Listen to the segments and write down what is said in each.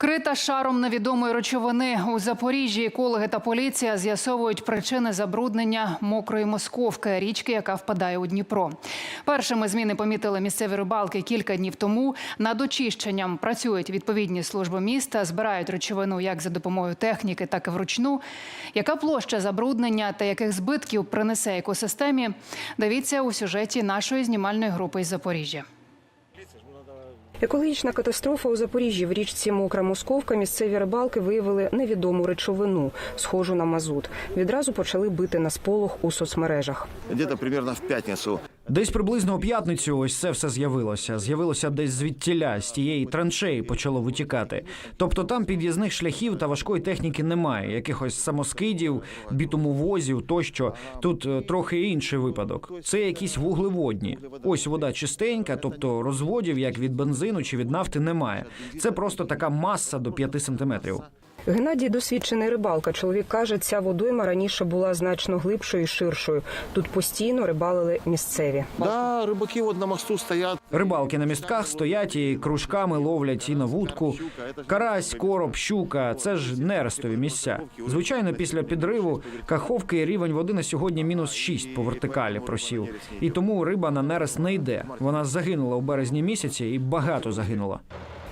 Вкрита шаром невідомої речовини у Запоріжжі. Екологи та поліція з'ясовують причини забруднення мокрої московки, річки, яка впадає у Дніпро. Першими зміни помітили місцеві рибалки кілька днів тому. Над очищенням працюють відповідні служби міста, збирають речовину як за допомогою техніки, так і вручну. Яка площа забруднення та яких збитків принесе екосистемі? Дивіться у сюжеті нашої знімальної групи із Запоріжжя. Екологічна катастрофа у Запоріжжі в річці Мокра Московка місцеві рибалки виявили невідому речовину, схожу на мазут. Відразу почали бити на сполох у соцмережах. Десь приблизно в пятницу Десь приблизно у п'ятницю ось це все з'явилося. З'явилося десь звідтіля, з тієї траншеї почало витікати. Тобто там під'їзних шляхів та важкої техніки немає, якихось самоскидів, бітумовозів тощо. Тут е, трохи інший випадок. Це якісь вуглеводні. Ось вода чистенька, тобто розводів, як від бензину чи від нафти, немає. Це просто така маса до 5 сантиметрів. Геннадій досвідчений рибалка. Чоловік каже, ця водойма раніше була значно глибшою і ширшою. Тут постійно рибалили місцеві. Да, рыбаки вот на мосту стоят. Рибалки на містках стоять і кружками ловлять і на вудку. Карась, короб, щука це ж нерестові місця. Звичайно, після підриву каховки рівень води на сьогодні мінус 6 по вертикалі просів. І тому риба на нерест не йде. Вона загинула у березні місяці і багато загинула.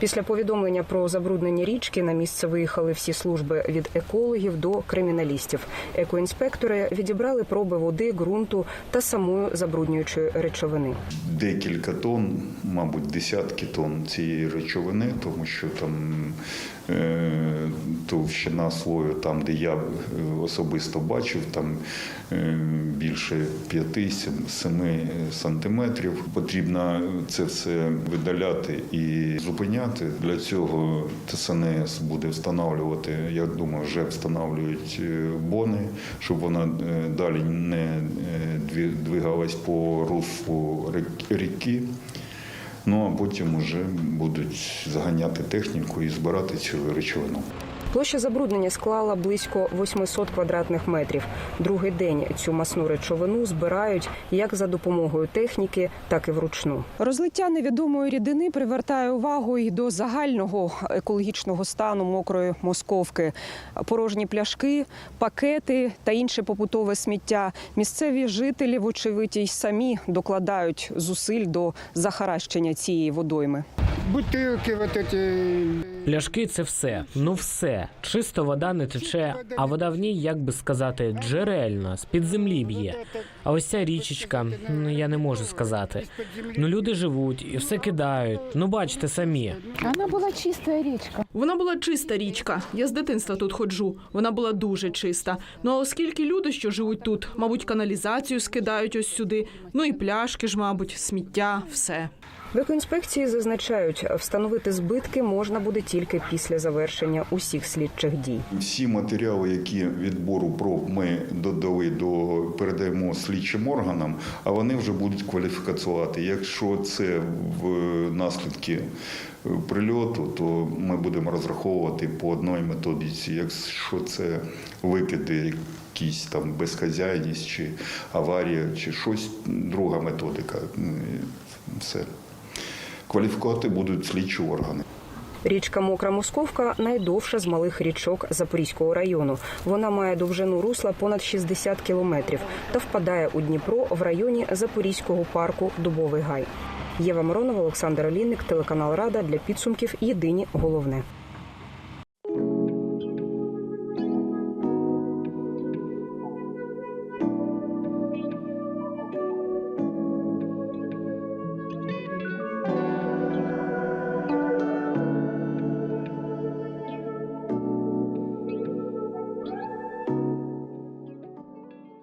Після повідомлення про забруднення річки на місце виїхали всі служби від екологів до криміналістів. Екоінспектори відібрали проби води, ґрунту та самої забруднюючої речовини. декілька тонн, мабуть, десятки тонн цієї речовини, тому що там е, товщина слою, там, де я е, особисто бачив, там е, більше 5-7 сантиметрів. Потрібно це все видаляти і зупиняти. Для цього ТСНС буде встановлювати, я думаю, вже встановлюють е, бони, щоб вона е, далі не е, двигалась по руслу ріки. Ну а потім вже будуть заганяти техніку і збирати цю речовину. Площа забруднення склала близько 800 квадратних метрів. Другий день цю масну речовину збирають як за допомогою техніки, так і вручну. Розлиття невідомої рідини привертає увагу і до загального екологічного стану мокрої московки. Порожні пляшки, пакети та інше побутове сміття. Місцеві жителі, вочевидь, й самі докладають зусиль до захаращення цієї водойми. Бутилки вот эти. Пляшки це все. Ну все. Чисто вода не тече, а вода в ній, як би сказати, джерельна, з-під землі б'є. А ось ця річечка, ну я не можу сказати. Ну люди живуть і все кидають. Ну бачите самі. Вона була чиста речка. Вона була чиста річка. Я з дитинства тут ходжу. Вона була дуже чиста. Ну а оскільки люди, що живуть тут, мабуть, каналізацію скидають ось сюди. Ну і пляшки ж, мабуть, сміття, все. В екоінспекції зазначають, встановити збитки можна буде тільки після завершення усіх слідчих дій. Всі матеріали, які відбору проб ми додали до передаємо слідчим органам, а вони вже будуть кваліфікувати. Якщо це в наслідки прильоту, то ми будемо розраховувати по одній методиці. Якщо це викиди, якісь там безхазяйність чи аварія, чи щось друга методика. Е, Все. Кваліфікувати будуть слідчі органи. Річка Мокра Московка найдовша з малих річок Запорізького району. Вона має довжину русла понад 60 кілометрів та впадає у Дніпро в районі Запорізького парку Дубовий гай. Єва Миронова, Олександр Олійник, телеканал Рада для підсумків. Єдині головне.